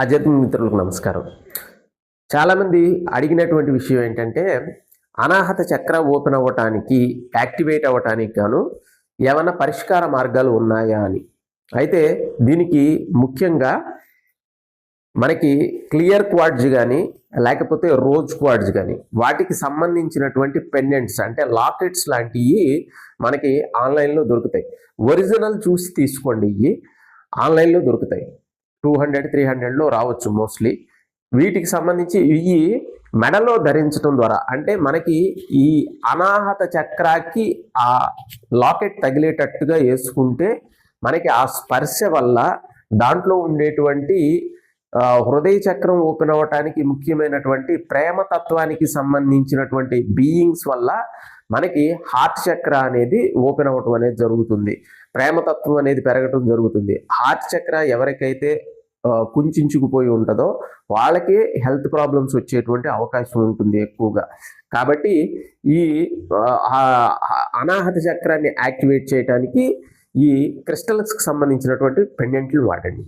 ఆధ్యాత్మిక మిత్రులకు నమస్కారం. చాలామంది అడిగినటువంటి విషయం ఏంటంటే అనాహత చక్ర ఓపెన్ అవ్వటానికి యాక్టివేట్ అవ్వటానికి గాను ఏమైనా పరిష్కార మార్గాలు ఉన్నాయా అని. అయితే దీనికి ముఖ్యంగా మనకి క్లియర్ క్వాడ్జ్ కానీ లేకపోతే రోజ్ క్వాడ్జ్ కానీ వాటికి సంబంధించినటువంటి పెండెంట్స్ అంటే లాకెట్స్ లాంటివి మనకి ఆన్లైన్లో దొరుకుతాయి. ఒరిజినల్ చూసి తీసుకోండి ఇవి ఆన్లైన్లో దొరుకుతాయి. టూ హండ్రెడ్ త్రీ హండ్రెడ్లో రావచ్చు మోస్ట్లీ. వీటికి సంబంధించి ఇవి మెడలో ధరించడం ద్వారా అంటే మనకి ఈ అనాహత చక్రాకి ఆ లాకెట్ తగిలేటట్టుగా వేసుకుంటే మనకి ఆ స్పర్శ వల్ల దాంట్లో ఉండేటువంటి హృదయ చక్రం ఓపెన్ అవ్వటానికి ముఖ్యమైనటువంటి ప్రేమతత్వానికి సంబంధించినటువంటి బీయింగ్స్ వల్ల మనకి హార్ట్ చక్ర అనేది ఓపెన్ అవ్వటం అనేది జరుగుతుంది. ప్రేమతత్వం అనేది పెరగటం జరుగుతుంది. హార్ట్ చక్ర ఎవరికైతే కుంచుకుపోయి ఉంటుందో వాళ్ళకే హెల్త్ ప్రాబ్లమ్స్ వచ్చేటువంటి అవకాశం ఉంటుంది ఎక్కువగా. కాబట్టి ఈ అనాహత చక్రాన్ని యాక్టివేట్ చేయడానికి ఈ క్రిస్టల్స్కి సంబంధించినటువంటి పెండెంట్లు వాడండి.